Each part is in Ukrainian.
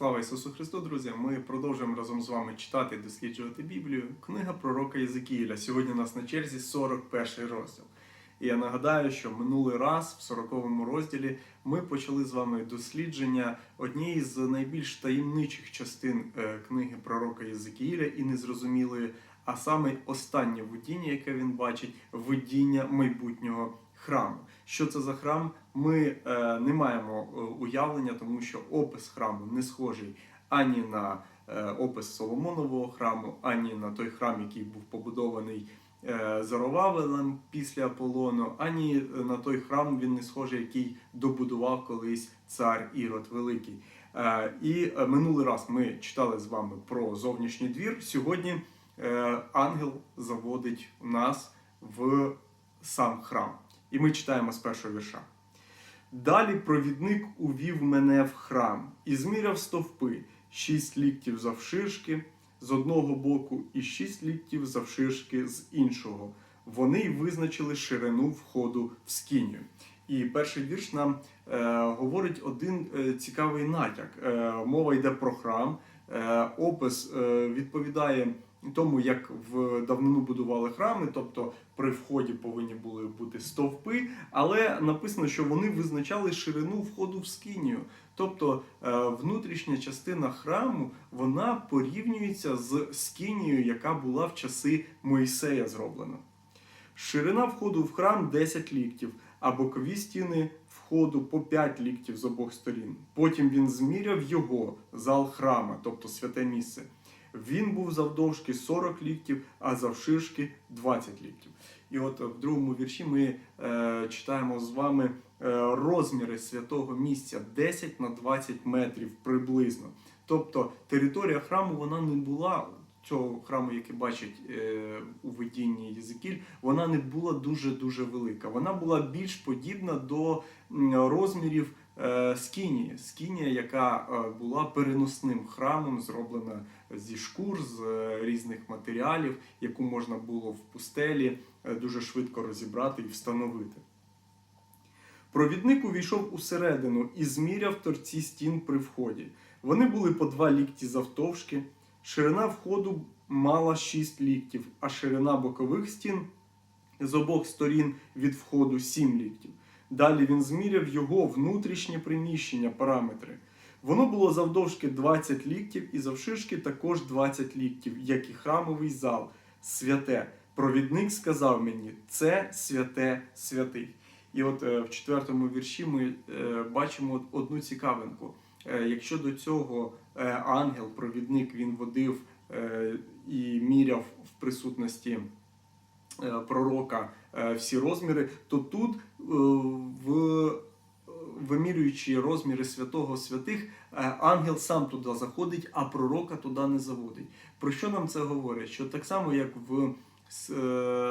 Слава Ісусу Христу, друзі! Ми продовжуємо разом з вами читати і досліджувати Біблію. Книга пророка Єзекіїля. Сьогодні у нас на черзі 41 розділ. І я нагадаю, що минулий раз, в 40 розділі, ми почали з вами дослідження однієї з найбільш таємничих частин е, книги пророка Єзекіїля і незрозумілої, а саме останнє видіння, яке він бачить, видіння майбутнього храму. Що це за храм? Ми е, не маємо е, уявлення, тому що опис храму не схожий ані на е, опис Соломонового храму, ані на той храм, який був побудований е, Зоровавелем після Аполлону, ані на той храм він не схожий, який добудував колись цар Ірод Великий. Е, і е, минулий раз ми читали з вами про зовнішній двір. Сьогодні е, ангел заводить нас в сам храм. І ми читаємо з першого вірша. Далі провідник увів мене в храм і зміряв стовпи шість ліктів завширшки з одного боку і шість ліктів завширшки з іншого. Вони й визначили ширину входу в скиню. І перший вірш нам е, говорить один е, цікавий натяк. Е, мова йде про храм. Е, опис е, відповідає тому, як в давнину будували храми, тобто при вході повинні були бути стовпи, але написано, що вони визначали ширину входу в скинію. Тобто е, внутрішня частина храму вона порівнюється з скинією, яка була в часи Моїсея зроблена. Ширина входу в храм 10 ліктів, а бокові стіни входу по 5 ліктів з обох сторін. Потім він зміряв його, зал храма, тобто святе місце. Він був завдовжки 40 ліктів, а завширшки 20 ліктів. І от в другому вірші ми е, читаємо з вами е, розміри святого місця 10 на 20 метрів приблизно. Тобто територія храму вона не була цього храму, який бачить е, у видінні Єзикіль, вона не була дуже дуже велика. Вона була більш подібна до розмірів е, скінії. Скінія, яка е, була переносним храмом, зроблена зі шкур, з е, різних матеріалів, яку можна було в пустелі е, дуже швидко розібрати і встановити. Провідник увійшов усередину і зміряв торці стін при вході. Вони були по два лікті завтовшки. Ширина входу мала 6 ліктів, а ширина бокових стін з обох сторін від входу 7 ліктів. Далі він зміряв його внутрішнє приміщення, параметри. Воно було завдовжки 20 ліктів і завширшки також 20 ліктів, як і храмовий зал, святе. Провідник сказав мені, це святе святих. І от е, в четвертому вірші ми е, бачимо одну цікавинку. Е, Якщо до цього е, ангел-провідник він водив е, і міряв в присутності е, пророка е, всі розміри, то тут е, в вимірюючи розміри святого святих, е, ангел сам туди заходить, а пророка туди не заводить. Про що нам це говорить? Що так само, як в, е,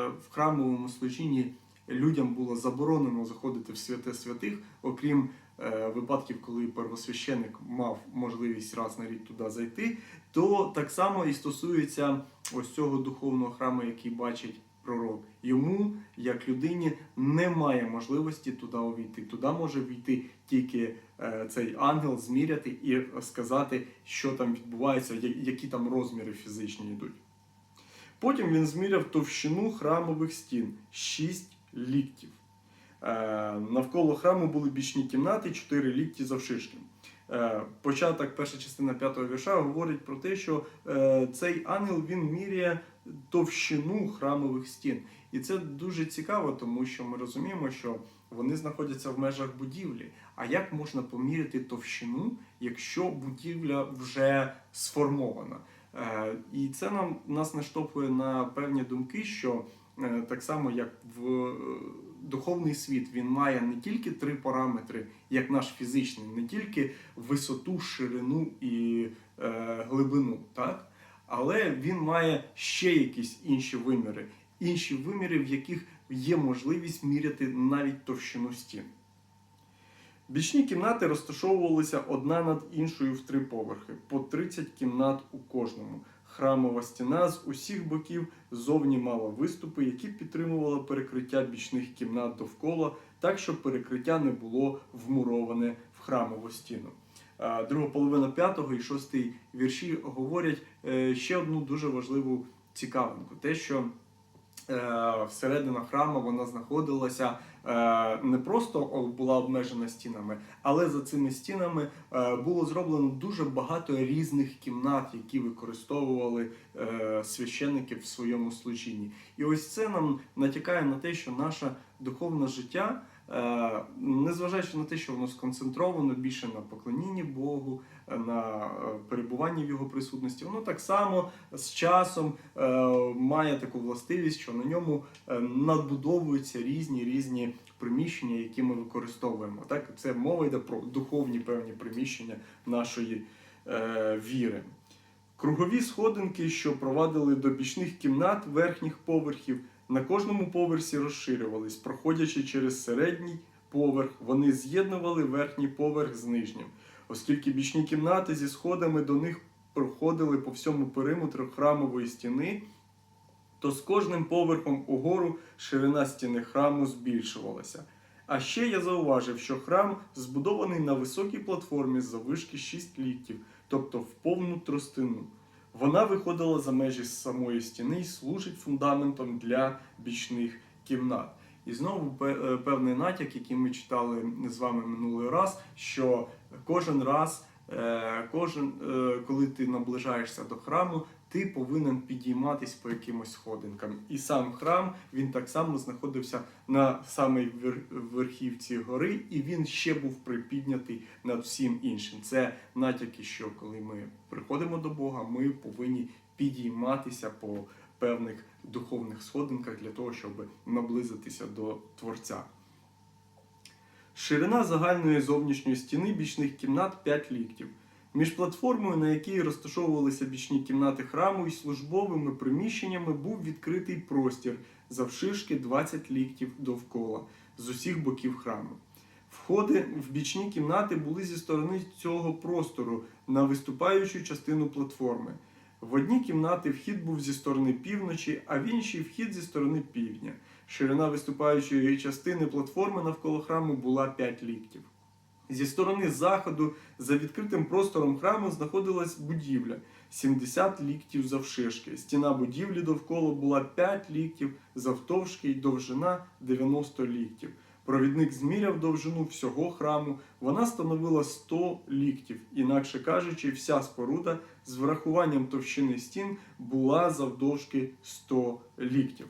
в храмовому служінні людям було заборонено заходити в святе святих, окрім е, випадків, коли первосвященик мав можливість раз на рік туди зайти, то так само і стосується ось цього духовного храму, який бачить пророк. Йому, як людині, немає можливості туди увійти. Туди може війти тільки е, цей ангел, зміряти і сказати, що там відбувається, які там розміри фізичні йдуть. Потім він зміряв товщину храмових стін 6 ліктів. Е, навколо храму були бічні кімнати, 4 лікті завширшки. Е, початок, перша частина п'ятого вірша говорить про те, що е, цей ангел він міряє товщину храмових стін. І це дуже цікаво, тому що ми розуміємо, що вони знаходяться в межах будівлі. А як можна поміряти товщину, якщо будівля вже сформована? Е, І це нам нас наштовхує на певні думки, що так само як в духовний світ він має не тільки три параметри, як наш фізичний, не тільки висоту, ширину і е, глибину, так? але він має ще якісь інші виміри, інші виміри, в яких є можливість міряти навіть товщину стін. Бічні кімнати розташовувалися одна над іншою в три поверхи, по 30 кімнат у кожному. Храмова стіна з усіх боків зовні мала виступи, які підтримували перекриття бічних кімнат довкола, так щоб перекриття не було вмуроване в храмову стіну. Друга половина п'ятого і шостий вірші говорять е, ще одну дуже важливу цікавинку: те, що всередина храму вона знаходилася е, не просто була обмежена стінами, але за цими стінами е, було зроблено дуже багато різних кімнат, які використовували е, священники в своєму служінні. І ось це нам натякає на те, що наше духовне життя. е, Незважаючи на те, що воно сконцентровано більше на поклонінні Богу, е, на е, перебуванні в його присутності, воно так само з часом е, має таку властивість, що на ньому е, надбудовуються різні різні приміщення, які ми використовуємо. Так, це мова йде про духовні певні приміщення нашої віри. Кругові сходинки, що провадили до бічних кімнат верхніх поверхів, на кожному поверсі розширювались, проходячи через середній поверх, вони з'єднували верхній поверх з нижнім. Оскільки бічні кімнати зі сходами до них проходили по всьому периметру храмової стіни, то з кожним поверхом угору ширина стіни храму збільшувалася. А ще я зауважив, що храм збудований на високій платформі заввишки 6 ліктів, тобто в повну тростину. Вона виходила за межі самої стіни і служить фундаментом для бічних кімнат. І знову е, певний натяк, який ми читали з вами минулий раз, що кожен раз, е, кожен, е, коли ти наближаєшся до храму, ти повинен підійматись по якимось сходинкам. І сам храм він так само знаходився на самій верхівці гори, і він ще був припіднятий над всім іншим. Це натяки, що коли ми приходимо до Бога, ми повинні підійматися по певних духовних сходинках для того, щоб наблизитися до Творця. Ширина загальної зовнішньої стіни бічних кімнат 5 ліктів. Між платформою, на якій розташовувалися бічні кімнати храму, і службовими приміщеннями був відкритий простір завширшки 20 ліктів довкола з усіх боків храму. Входи в бічні кімнати були зі сторони цього простору на виступаючу частину платформи. В одній кімнати вхід був зі сторони півночі, а в іншій вхід зі сторони півдня. Ширина виступаючої частини платформи навколо храму була 5 ліктів. Зі сторони заходу, за відкритим простором храму, знаходилась будівля 70 ліктів завширшки. Стіна будівлі довкола була 5 ліктів, завтовшки й довжина 90 ліктів. Провідник зміряв довжину всього храму, вона становила 100 ліктів. Інакше кажучи, вся споруда з врахуванням товщини стін була завдовжки 100 ліктів.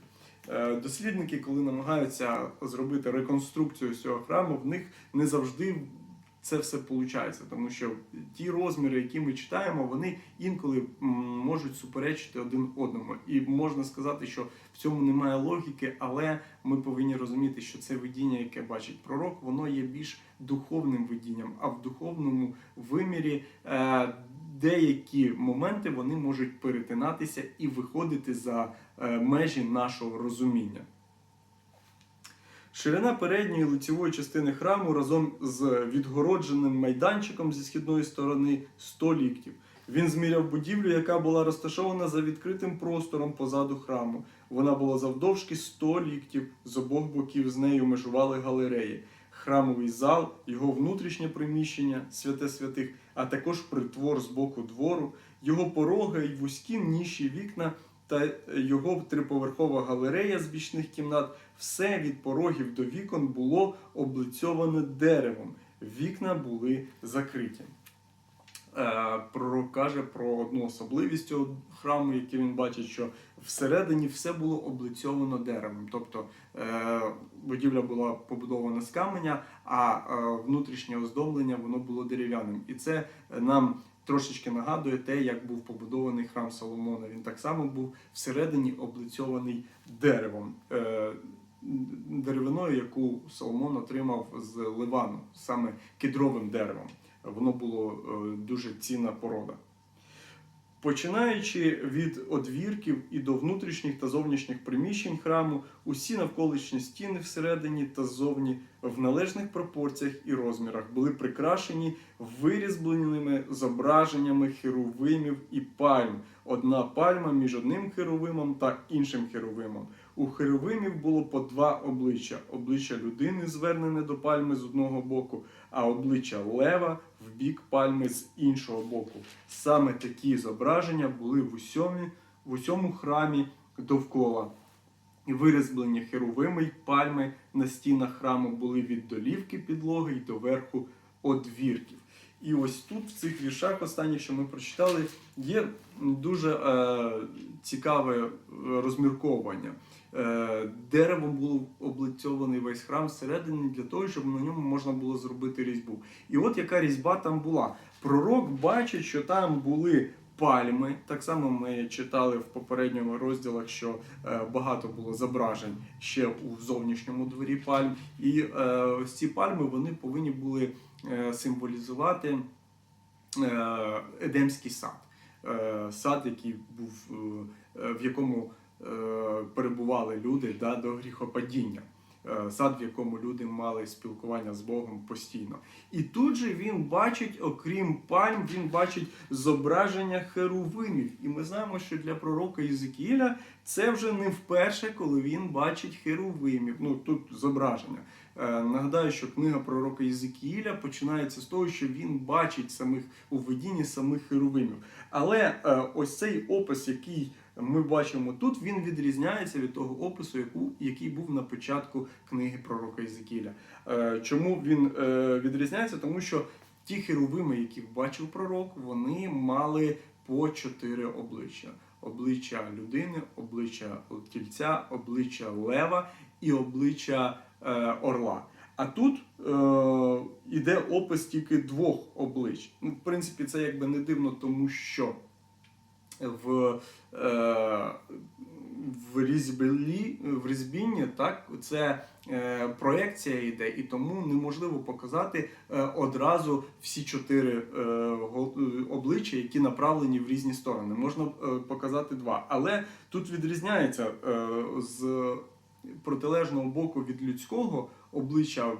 Е, Дослідники, коли намагаються зробити реконструкцію цього храму, в них не завжди це все виходить, тому що ті розміри, які ми читаємо, вони інколи можуть суперечити один одному. І можна сказати, що в цьому немає логіки, але ми повинні розуміти, що це видіння, яке бачить пророк, воно є більш духовним видінням, а в духовному вимірі. Деякі моменти вони можуть перетинатися і виходити за е, межі нашого розуміння. Ширина передньої лицевої частини храму разом з відгородженим майданчиком зі східної сторони 100 ліктів. Він зміряв будівлю, яка була розташована за відкритим простором позаду храму. Вона була завдовжки 100 ліктів, з обох боків з нею межували галереї. Храмовий зал, його внутрішнє приміщення, святе святих, а також притвор з боку двору, його пороги й вузькі ніші вікна та його триповерхова галерея з бічних кімнат, все від порогів до вікон було облицьоване деревом. Вікна були закриті. Е, Пророк каже про одну особливість цього храму, який він бачить, що всередині все було облицьовано деревом. Тобто е, будівля була побудована з каменя, а е, внутрішнє оздоблення воно було дерев'яним. І це е, нам трошечки нагадує те, як був побудований храм Соломона. Він так само був всередині облицьований деревом. Деревиною, яку Соломон отримав з Ливану, саме кедровим деревом. Воно було дуже цінна порода. Починаючи від одвірків і до внутрішніх та зовнішніх приміщень храму, усі навколишні стіни всередині та ззовні в належних пропорціях і розмірах були прикрашені вирізбленими зображеннями херувимів і пальм. Одна пальма між одним херувимом та іншим херувимом. У херовимів було по два обличчя: обличчя людини, звернене до пальми з одного боку, а обличчя лева в бік пальми з іншого боку. Саме такі зображення були в усьому, в усьому храмі довкола. І вирізблення херовими й пальми на стінах храму були від долівки підлоги й до верху одвірків. І ось тут, в цих віршах, останніх, що ми прочитали, є дуже е, цікаве е, розмірковування. Е, Дерево було облицьований весь храм всередині для того, щоб на ньому можна було зробити різьбу. І от яка різьба там була. Пророк бачить, що там були пальми. Так само ми читали в попередньому розділах, що е, багато було зображень ще у зовнішньому дворі пальм. І е, ось ці пальми вони повинні були е, символізувати Едемський сад. Сад, який був, в якому перебували люди да, до гріхопадіння. Е, Сад, в якому люди мали спілкування з Богом постійно. І тут же він бачить, окрім пальм, він бачить зображення херувимів. І ми знаємо, що для пророка Єзекіля це вже не вперше, коли він бачить херувимів. Ну тут зображення. Е, Нагадаю, що книга пророка Єзекіїля починається з того, що він бачить самих у видінні самих херувимів. Але е, ось цей опис, який ми бачимо тут, він відрізняється від того опису, який був на початку книги пророка Єзекіля. Е, Чому він е, відрізняється? Тому що ті херувими, яких бачив пророк, вони мали по чотири обличчя: обличчя людини, обличчя тільця, обличчя лева і обличчя е, орла. А тут е, іде опис тільки двох облич. Ну, в принципі, це якби не дивно, тому що в, е, в різьбі, в різьбінні так, це е, проекція йде, і тому неможливо показати е, одразу всі чотири е, е, обличчя, які направлені в різні сторони. Можна е, показати два. Але тут відрізняється е, з протилежного боку від людського обличчя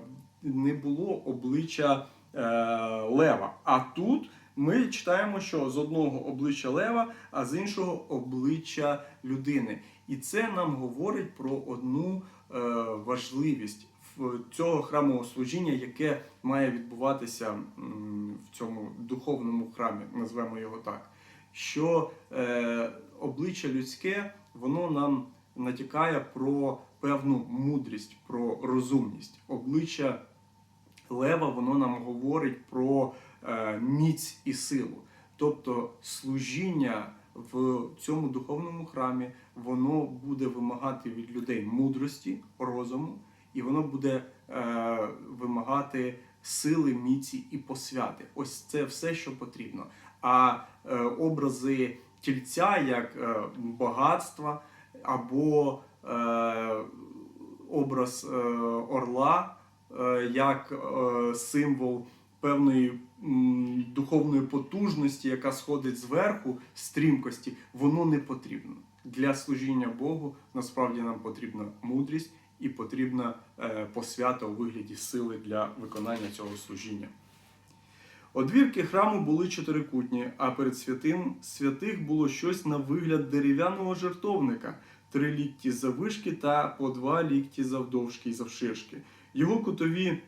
не було обличчя е, лева. А тут ми читаємо, що з одного обличчя лева, а з іншого обличчя людини. І це нам говорить про одну е, важливість цього храмового служіння, яке має відбуватися в цьому духовному храмі, назвемо його так. Що е, обличчя людське, воно нам натякає про певну мудрість, про розумність. Обличчя лева, воно нам говорить про міць і силу. Тобто служіння в цьому духовному храмі воно буде вимагати від людей мудрості, розуму, і воно буде е, вимагати сили, міці і посвяти. Ось це все, що потрібно. А е, образи тільця як е, багатства або е, образ е, орла е, як е, символ певної духовної потужності, яка сходить зверху, стрімкості, воно не потрібно. Для служіння Богу насправді нам потрібна мудрість і потрібна е, посвята у вигляді сили для виконання цього служіння. Одвірки храму були чотирикутні, а перед святим святих було щось на вигляд дерев'яного жертовника, три лікті завишки та по два лікті завдовжки і завширшки. Його кутові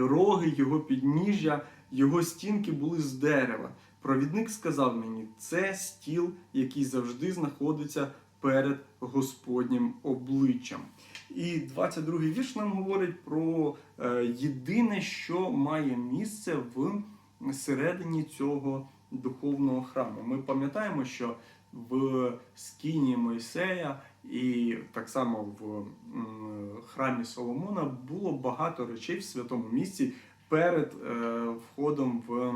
роги, його підніжжя, його стінки були з дерева. Провідник сказав мені, це стіл, який завжди знаходиться перед Господнім обличчям. І 22-й вірш нам говорить про е, єдине, що має місце в середині цього духовного храму. Ми пам'ятаємо, що в скині Мойсея і так само в храмі Соломона було багато речей в святому місці перед е, входом в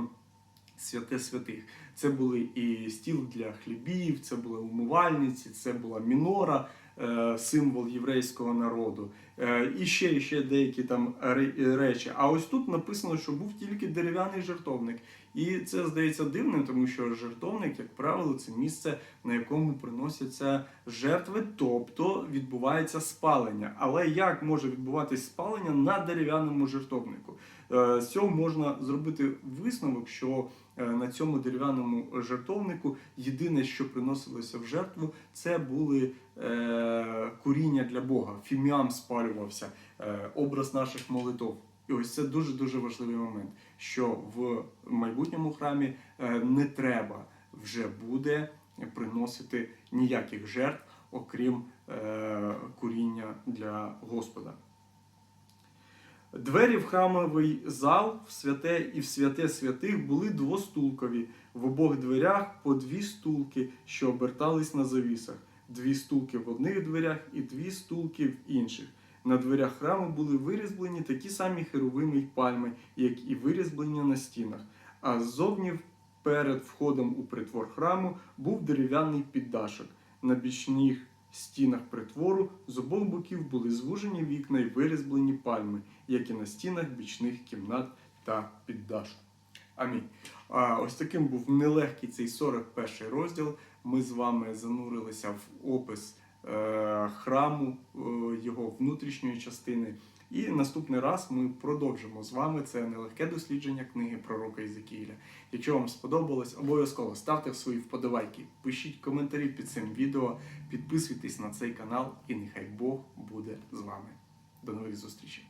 святе святих. Це були і стіл для хлібів, це були умивальниці, це була мінора, е, символ єврейського народу, е, і ще, ще деякі там речі. А ось тут написано, що був тільки дерев'яний жертовник. І це здається дивним, тому що жертовник, як правило, це місце, на якому приносяться жертви, тобто відбувається спалення. Але як може відбуватись спалення на дерев'яному жертовнику? Е, З цього можна зробити висновок, що е, на цьому дерев'яному жертовнику єдине, що приносилося в жертву, це були е, куріння для Бога. Фіміам спалювався, образ наших молитов. І ось це дуже дуже важливий момент, що в майбутньому храмі е, не треба вже буде приносити ніяких жертв, окрім е, куріння для Господа. Двері в храмовий зал, в святе і в святе святих були двостулкові. В обох дверях по дві стулки, що обертались на завісах. Дві стулки в одних дверях і дві стулки в інших. На дверях храму були вирізблені такі самі херовими й пальми, як і вирізблені на стінах. А ззовні перед входом у притвор храму був дерев'яний піддашок. На бічних стінах притвору з обох боків були звужені вікна й вирізблені пальми, як і на стінах бічних кімнат та піддашок. Амінь. А ось таким був нелегкий цей 41 розділ. Ми з вами занурилися в опис храму, е, його внутрішньої частини. І наступний раз ми продовжимо з вами це нелегке дослідження книги пророка Ізекіїля. Якщо вам сподобалось, обов'язково ставте свої вподобайки, пишіть коментарі під цим відео, підписуйтесь на цей канал, і нехай Бог буде з вами. До нових зустрічей!